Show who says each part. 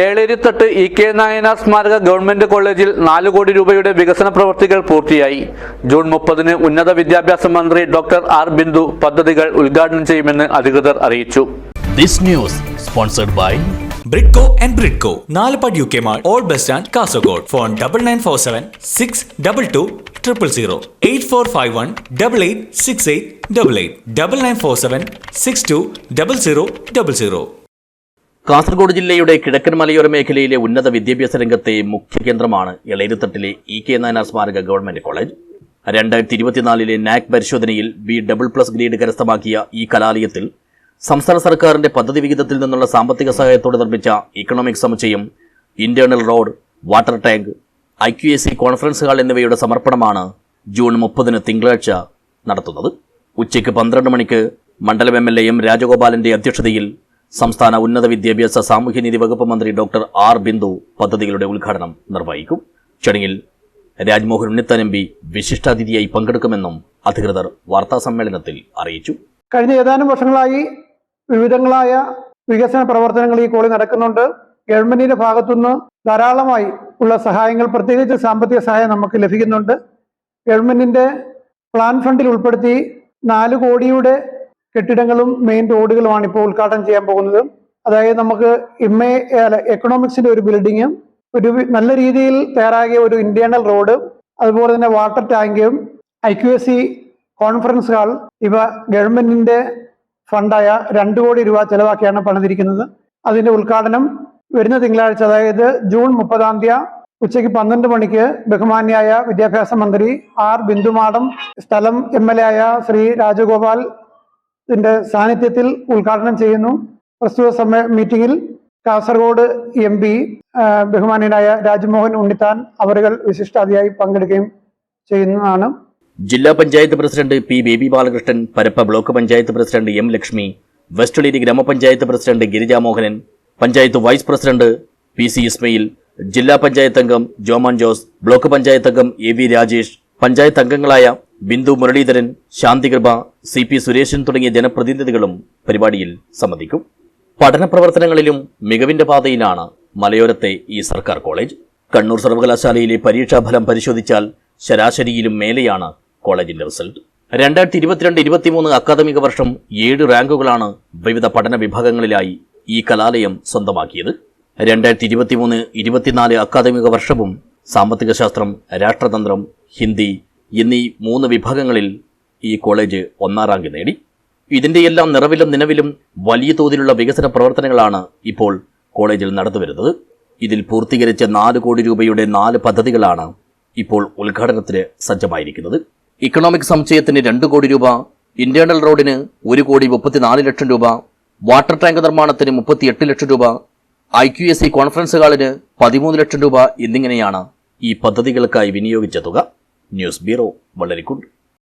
Speaker 1: ഏളേരിത്തട്ട് E K Nayanar സ്മാരക government കോളേജിൽ നാല് കോടി രൂപയുടെ വികസന പ്രവൃത്തികൾ പൂർത്തിയായി. ജൂൺ മുപ്പതിന് ഉന്നത വിദ്യാഭ്യാസ മന്ത്രി ഡോക്ടർ ആർ ബിന്ദു പദ്ധതികൾ ഉദ്ഘാടനം ചെയ്യുമെന്ന് അധികൃതർ അറിയിച്ചു.
Speaker 2: This news sponsored by
Speaker 3: Bridco and Bridco Nalupad U K mall old bus stand Kasaragod. Phone double nine four seven six double two triple zero. Eight four five one double eight six eight double eight. Double nine four seven six two double zero double zero.
Speaker 2: Kasaragod ജില്ലയുടെ കിഴക്കൻ മലയോര മേഖലയിലെ ഉന്നത വിദ്യാഭ്യാസ രംഗത്തെ മുഖ്യ കേന്ദ്രമാണ് ഇളയിരുത്തട്ടിലെ E K Nayanar സ്മാരക ഗവൺമെന്റ് കോളേജ്. രണ്ടായിരത്തി ഇരുപത്തിനാലിലെ നാക് പരിശോധനയിൽ ബി ഡബിൾ പ്ലസ് ഗ്രേഡ് കരസ്ഥമാക്കിയ ഈ കലാലയത്തിൽ സംസ്ഥാന സർക്കാരിന്റെ പദ്ധതി വിഹിതത്തിൽ നിന്നുള്ള സാമ്പത്തിക സഹായത്തോടെ നിർമ്മിച്ച ഇക്കണോമിക് സമുച്ചയം internal road water tank I Q S conference hall എന്നിവയുടെ സമർപ്പണമാണ് ജൂൺ മുപ്പതിന് തിങ്കളാഴ്ച നടത്തുന്നത്. ഉച്ചയ്ക്ക് പന്ത്രണ്ട് മണിക്ക് മണ്ഡലം എം എൽ എ എം രാജഗോപാലിന്റെ അധ്യക്ഷതയിൽ സംസ്ഥാന ഉന്നത വിദ്യാഭ്യാസ സാമൂഹ്യനീതി വകുപ്പ് മന്ത്രി ഡോക്ടർ ആർ ബിന്ദു പദ്ധതികളുടെ ഉദ്ഘാടനം നിർവഹിക്കും. ചടങ്ങിൽ രാജ്മോഹൻ ഉണ്ണിത്താൻ എം പി വിശിഷ്ടാതിഥിയായി പങ്കെടുക്കുമെന്നും അധികൃതർ വാർത്താസമ്മേളനത്തിൽ അറിയിച്ചു.
Speaker 4: കഴിഞ്ഞ ഏതാനും വർഷങ്ങളായി വിവിധങ്ങളായ വികസന പ്രവർത്തനങ്ങൾ ഈ കോളി നടക്കുന്നുണ്ട്. ഗവൺമെന്റിന്റെ ഭാഗത്തുനിന്ന് ധാരാളമായി ഉള്ള സഹായങ്ങൾ പ്രത്യേകിച്ച് സാമ്പത്തിക സഹായം നമുക്ക് ലഭിക്കുന്നുണ്ട്. ഗവൺമെന്റിന്റെ പ്ലാൻ ഫണ്ടിൽ ഉൾപ്പെടുത്തി നാല് കോടിയുടെ കെട്ടിടങ്ങളും മെയിൻ റോഡുകളുമാണ് ഇപ്പോൾ ഉദ്ഘാടനം ചെയ്യാൻ പോകുന്നത്. അതായത് നമുക്ക് എ അല്ല എക്കണോമിക്സിന്റെ ഒരു ബിൽഡിങ് ഒരു നല്ല രീതിയിൽ തയ്യാറാക്കിയ ഒരു ഇന്റേണൽ റോഡ് അതുപോലെ തന്നെ water ടാങ്കും I Q S C conference hall ഇവ ഗവൺമെന്റിന്റെ ഫണ്ടായ രണ്ട് കോടി രൂപ ചെലവാക്കിയാണ് പണിതിരിക്കുന്നത്. അതിന്റെ ഉദ്ഘാടനം വരുന്ന തിങ്കളാഴ്ച അതായത് ജൂൺ മുപ്പതാം തീയതി ഉച്ചയ്ക്ക് പന്ത്രണ്ട് മണിക്ക് ബഹുമാന്യായ വിദ്യാഭ്യാസ മന്ത്രി ആർ ബിന്ദുമാടം സ്ഥലം എം എൽ എ ആയ ശ്രീ രാജഗോപാൽ ഇതിന്റെ സാന്നിധ്യത്തിൽ ഉദ്ഘാടനം ചെയ്യുന്നു. പ്രസ്തുത സമയ മീറ്റിംഗിൽ കാസർഗോഡ് എം പി ബഹുമാനീയനായ രാജ്മോഹൻ ഉണ്ണിത്താൻ അവരുകൾ വിശിഷ്ടാതിയായി പങ്കെടുക്കുകയും ചെയ്യുന്നതാണ്.
Speaker 2: ജില്ലാ panchayat president P Baby Balakrishnan Parappa block panchayat president M Lakshmi Westeleri ഗ്രാമപഞ്ചായത്ത് president Girijamohanan panchayat vice president P C Ismail ജില്ലാ പഞ്ചായത്ത് അംഗം ജോമോൻ ജോസ് ബ്ലോക്ക് പഞ്ചായത്ത് അംഗം എ വി രാജേഷ് പഞ്ചായത്ത് അംഗങ്ങളായ ബിന്ദു മുരളീധരൻ ശാന്തികൃപ സി പി സുരേശൻ തുടങ്ങിയ ജനപ്രതിനിധികളും പരിപാടിയിൽ സംബന്ധിക്കും. പഠന പ്രവർത്തനങ്ങളിലും മികവിന്റെ പാതയിലാണ് മലയോരത്തെ ഈ സർക്കാർ കോളേജ്. കണ്ണൂർ സർവകലാശാലയിലെ പരീക്ഷാഫലം പരിശോധിച്ചാൽ ശരാശരിയിലും മേലെയാണ് കോളേജിന്റെ റിസൾട്ട്. രണ്ടായിരത്തി ഇരുപത്തിരണ്ട് ഇരുപത്തിമൂന്ന് അക്കാദമിക വർഷം ഏഴ് റാങ്കുകളാണ് വിവിധ പഠന വിഭാഗങ്ങളിലായി ഈ കലാലയം സ്വന്തമാക്കിയത്. രണ്ടായിരത്തി ഇരുപത്തിമൂന്ന് ഇരുപത്തിനാല് അക്കാദമിക വർഷവും സാമ്പത്തിക ശാസ്ത്രം രാഷ്ട്രതന്ത്രം ഹിന്ദി എന്നീ മൂന്ന് വിഭാഗങ്ങളിൽ ഈ കോളേജ് ഒന്നാം റാങ്ക് നേടി. ഇതിന്റെയെല്ലാം നിറവിലും നിലവിലും വലിയ തോതിലുള്ള വികസന പ്രവർത്തനങ്ങളാണ് ഇപ്പോൾ കോളേജിൽ നടന്നുവരുന്നത് ഇതിൽ പൂർത്തീകരിച്ച നാല് കോടി രൂപയുടെ നാല് പദ്ധതികളാണ് ഇപ്പോൾ ഉദ്ഘാടനത്തിന് സജ്ജമായിരിക്കുന്നത്. ഇക്കണോമിക് സമുച്ചയത്തിന് രണ്ട് കോടി രൂപ ഇന്റേണൽ റോഡിന് ഒരു കോടി മുപ്പത്തിനാല് ലക്ഷം രൂപ വാട്ടർ ടാങ്ക് നിർമ്മാണത്തിന് മുപ്പത്തിയെട്ട് ലക്ഷം രൂപ I Q S C conference ഹാളിന് പതിമൂന്ന് ലക്ഷം രൂപ എന്നിങ്ങനെയാണ് ഈ പദ്ധതികൾക്കായി വിനിയോഗിച്ച തുക. News bureau വളരിക്കുണ്ട്